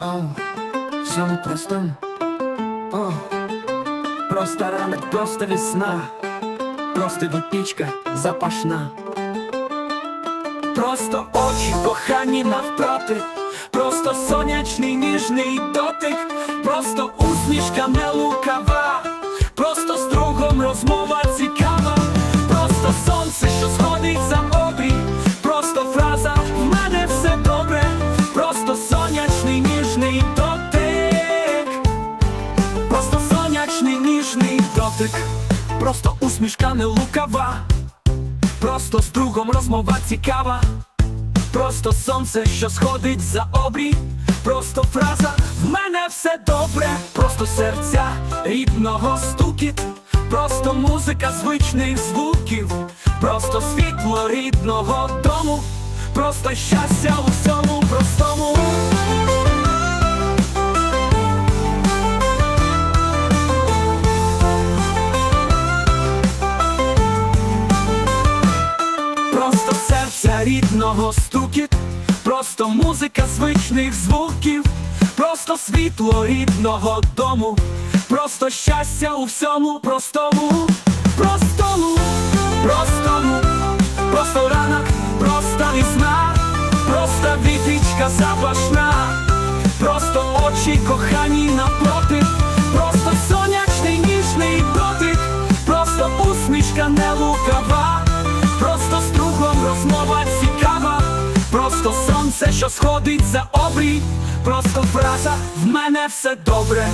О, все просто. О, просто ранок, просто весна. Просто випічка запашна. Просто очі кохані навпроти. Просто сонячний ніжний дотик. Просто усмішка не лукава. Просто з другом розмова цікава. Просто сонце, що сходить за ніжний. Просто усмішка не лукава. Просто з другом розмова цікава. Просто сонце, що сходить за обрій. Просто фраза в мене все добре. Просто серця рідного стукіт. Просто музика звичних звуків. Просто світло рідного дому. Просто щастя у всьому Просто серця рідного стукіт, просто музика звичних звуків, просто світло рідного дому, просто щастя у всьому простому, простому, простому, просто ранок, просто весна, просто вітичка запашна, просто очі кохані напроти, просто сонячний ніжний дотик, просто усмішка не лукава. Що сходить за обрій, просто фраза в мене все добре.